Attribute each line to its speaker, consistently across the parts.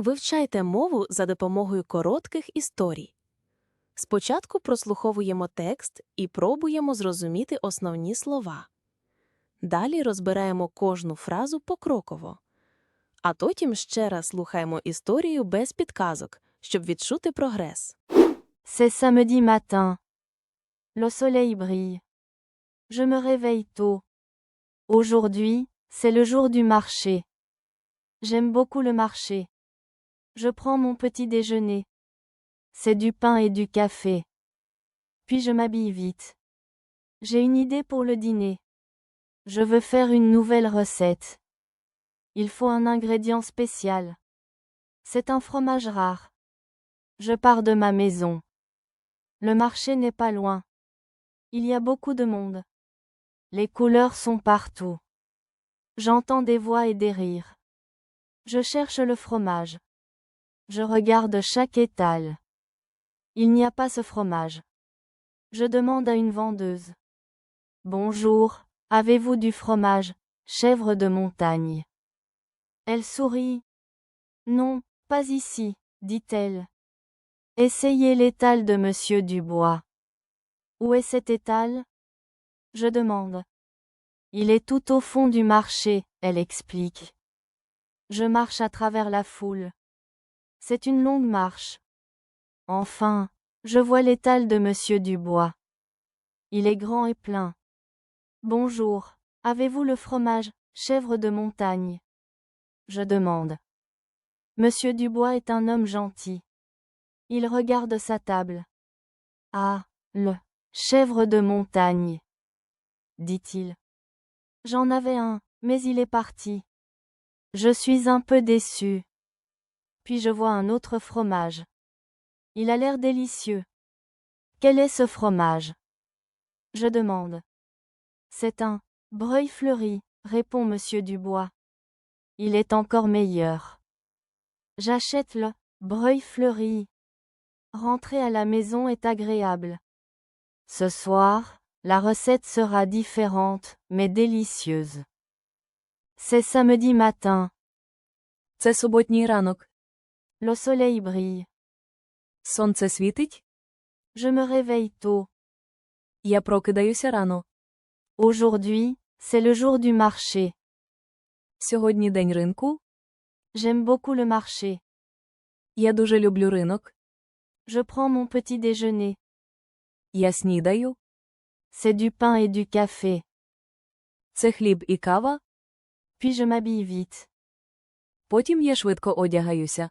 Speaker 1: Вивчайте мову за допомогою коротких історій. Спочатку прослуховуємо текст і пробуємо зрозуміти основні слова. Далі розбираємо кожну фразу покроково. А потім ще раз слухаємо історію без підказок, щоб відчути прогрес.
Speaker 2: C'est samedi matin. Le soleil brille. Je me réveille tôt. Aujourd'hui, c'est le jour du marché. J'aime beaucoup le marché. Je prends mon petit déjeuner. C'est du pain et du café. Puis je m'habille vite. J'ai une idée pour le dîner. Je veux faire une nouvelle recette. Il faut un ingrédient spécial. C'est un fromage rare. Je pars de ma maison. Le marché n'est pas loin. Il y a beaucoup de monde. Les couleurs sont partout. J'entends des voix et des rires. Je cherche le fromage. Je regarde chaque étal. Il n'y a pas ce fromage. Je demande à une vendeuse. Bonjour, avez-vous du fromage, chèvre de montagne? Elle sourit. Non, pas ici, dit-elle. Essayez l'étal de Monsieur Dubois. Où est cet étal Je demande. Il est tout au fond du marché, elle explique. Je marche à travers la foule. C'est une longue marche. Enfin, je vois l'étal de Monsieur Dubois. Il est grand et plein. Bonjour, avez-vous le fromage, chèvre de montagne? Je demande. Monsieur Dubois est un homme gentil. Il regarde sa table. Ah, le chèvre de montagne, dit-il. J'en avais un, mais il est parti. Je suis un peu déçu Puis je vois un autre fromage. Il a l'air délicieux. Quel est ce fromage Je demande. C'est un breuil fleuri, répond monsieur Dubois. Il est encore meilleur. J'achète le breuil fleuri. Rentrer à la maison est agréable. Ce soir, la recette sera différente, mais délicieuse. C'est samedi matin.
Speaker 3: Це суботній ранок.
Speaker 2: Le soleil brille.
Speaker 3: Сонце світить,
Speaker 2: Je me réveille tôt.
Speaker 3: я прокидаюся рано.
Speaker 2: Aujourd'hui, c'est le jour du marché.
Speaker 3: Сьогодні день ринку.
Speaker 2: J'aime beaucoup le marché.
Speaker 3: Я дуже люблю ринок.
Speaker 2: Je prends mon petit déjeuner.
Speaker 3: Я снідаю.
Speaker 2: C'est du pain et du café.
Speaker 3: Це хліб і кава.
Speaker 2: Puis je m'habille vite.
Speaker 3: Потім я швидко одягаюся.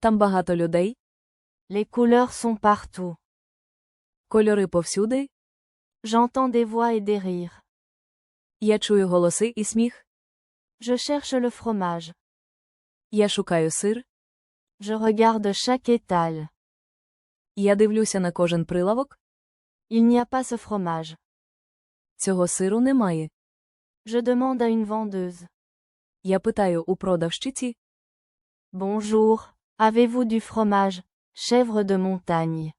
Speaker 3: Там багато людей.
Speaker 2: Les couleurs sont partout.
Speaker 3: Кольори повсюди.
Speaker 2: J'entends des voix et des rires.
Speaker 3: Я чую голоси і сміх.
Speaker 2: Je cherche le fromage.
Speaker 3: Я шукаю сир.
Speaker 2: Je regarde chaque étal.
Speaker 3: Я дивлюся на кожен прилавок.
Speaker 2: Il n'y a pas ce fromage.
Speaker 3: Цього сиру немає.
Speaker 2: Je demande à une vendeuse.
Speaker 3: Я питаю у продавщиці.
Speaker 2: Bonjour, avez-vous du fromage, chèvre de montagne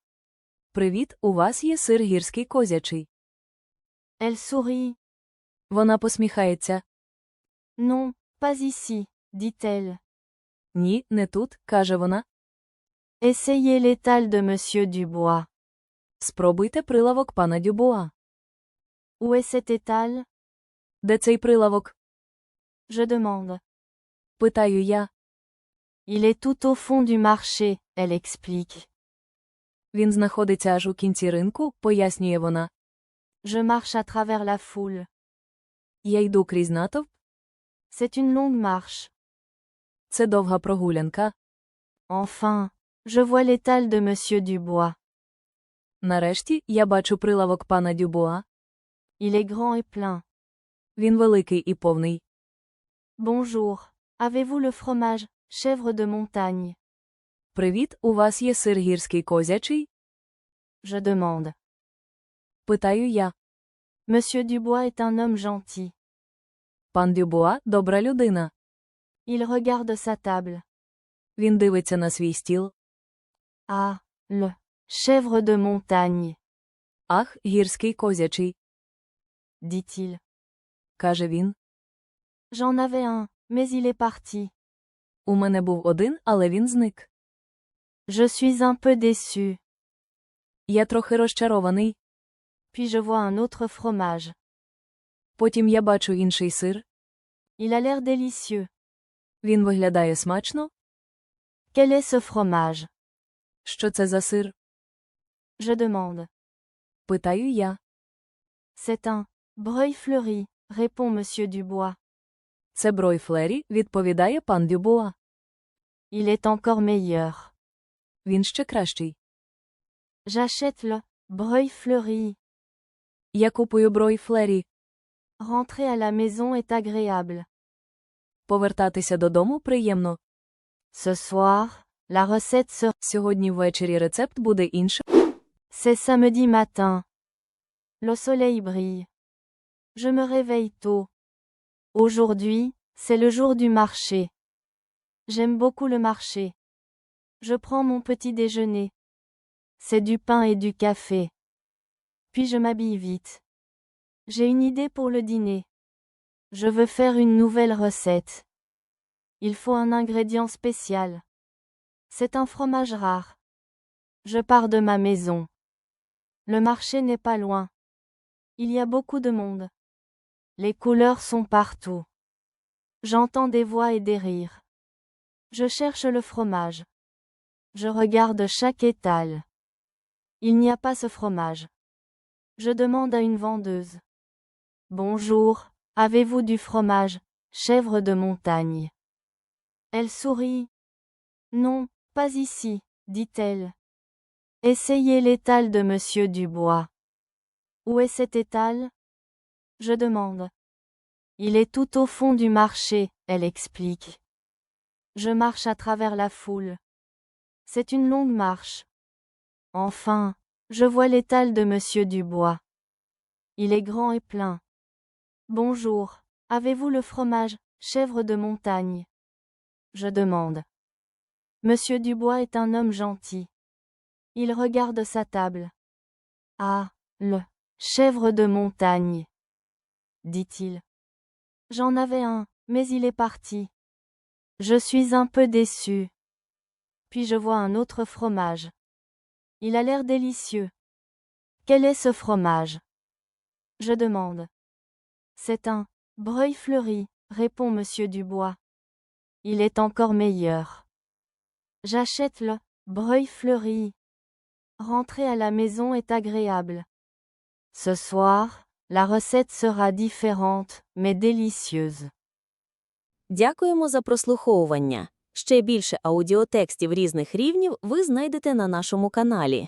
Speaker 3: Привіт, у вас є сир гірський козячий.
Speaker 2: Elle sourit.
Speaker 3: Вона посміхається.
Speaker 2: Non, pas ici, dit-elle.
Speaker 3: Ні, не тут, каже вона.
Speaker 2: Essayez l'étal de Monsieur Dubois.
Speaker 3: Спробуйте прилавок пана Дюбуа.
Speaker 2: Où est cet étal
Speaker 3: Де цей прилавок?
Speaker 2: Je demande.
Speaker 3: Питаю я.
Speaker 2: Il est tout au fond du marché, elle explique.
Speaker 3: Він знаходиться аж у кінці ринку, пояснює вона.
Speaker 2: Je marche à travers la foule.
Speaker 3: Я йду крізь натовп.
Speaker 2: C'est une longue marche.
Speaker 3: Це довга прогулянка.
Speaker 2: Enfin, je vois l'étal de Monsieur Dubois.
Speaker 3: Нарешті я бачу прилавок пана Дюбуа.
Speaker 2: Il est grand et plein.
Speaker 3: Він великий і повний.
Speaker 2: Bonjour, avez-vous le fromage, Chèvre de montagne
Speaker 3: Привіт, у вас є сир гірський козячий?
Speaker 2: Je demande.
Speaker 3: Питаю я.
Speaker 2: Monsieur Dubois est un homme gentil.
Speaker 3: Пан Дюбуа – добра людина.
Speaker 2: Il regarde sa table.
Speaker 3: Він дивиться на свій стіл.
Speaker 2: Ah, le chèvre de montagne,
Speaker 3: Ах, гірський козячий,
Speaker 2: dit-il.
Speaker 3: каже він.
Speaker 2: J'en avais un, mais il est parti.
Speaker 3: У мене був один, але він зник.
Speaker 2: Je suis un peu déçu.
Speaker 3: Я трохи розчарований.
Speaker 2: Puis je vois un autre fromage.
Speaker 3: Потім я бачу інший сир.
Speaker 2: Il a l'air délicieux.
Speaker 3: Він виглядає смачно.
Speaker 2: Quel est ce fromage
Speaker 3: Що це за сир?
Speaker 2: Je demande.
Speaker 3: Питаю я.
Speaker 2: C'est un breuil fleuri, répond Monsieur Dubois.
Speaker 3: Це брой флері, відповідає пан Дюбуа.
Speaker 2: Il est encore meilleur.
Speaker 3: Він ще кращий.
Speaker 2: J'achète le breuil fleuri.
Speaker 3: Я купую брой флері.
Speaker 2: Rentrer à la maison est agréable.
Speaker 3: Повертатися додому приємно.
Speaker 2: Ce soir, la recette sera.
Speaker 3: Сьогодні ввечері рецепт буде іншим.
Speaker 2: C'est samedi matin. Le soleil brille. Je me réveille tôt. Aujourd'hui, c'est le jour du marché. J'aime beaucoup le marché. Je prends mon petit déjeuner. C'est du pain et du café. Puis je m'habille vite. J'ai une idée pour le dîner. Je veux faire une nouvelle recette. Il faut un ingrédient spécial. C'est un fromage rare. Je pars de ma maison. Le marché n'est pas loin. Il y a beaucoup de monde. Les couleurs sont partout. J'entends des voix et des rires. Je cherche le fromage. Je regarde chaque étal. Il n'y a pas ce fromage. Je demande à une vendeuse. Bonjour, avez-vous du fromage, chèvre de montagne? Elle sourit. Non, pas ici, dit-elle. Essayez l'étal de Monsieur Dubois. Où est cet étal Je demande. Il est tout au fond du marché, elle explique. Je marche à travers la foule. C'est une longue marche. Enfin, je vois l'étal de Monsieur Dubois. Il est grand et plein. Bonjour, avez-vous le fromage, chèvre de montagne? Je demande. Monsieur Dubois est un homme gentil. Il regarde sa table. Ah, le chèvre de montagne, dit-il. J'en avais un, mais il est parti. Je suis un peu déçu. Puis je vois un autre fromage. Il a l'air délicieux. Quel est ce fromage? Je demande. C'est un breuil fleuri, répond Monsieur Dubois. Il est encore meilleur. J'achète le breuil fleuri. Rentrer à la maison est agréable. Ce soir, la recette sera différente, mais délicieuse.
Speaker 1: Дякуємо за прослуховування. Ще більше аудіотекстів різних рівнів ви знайдете на нашому каналі.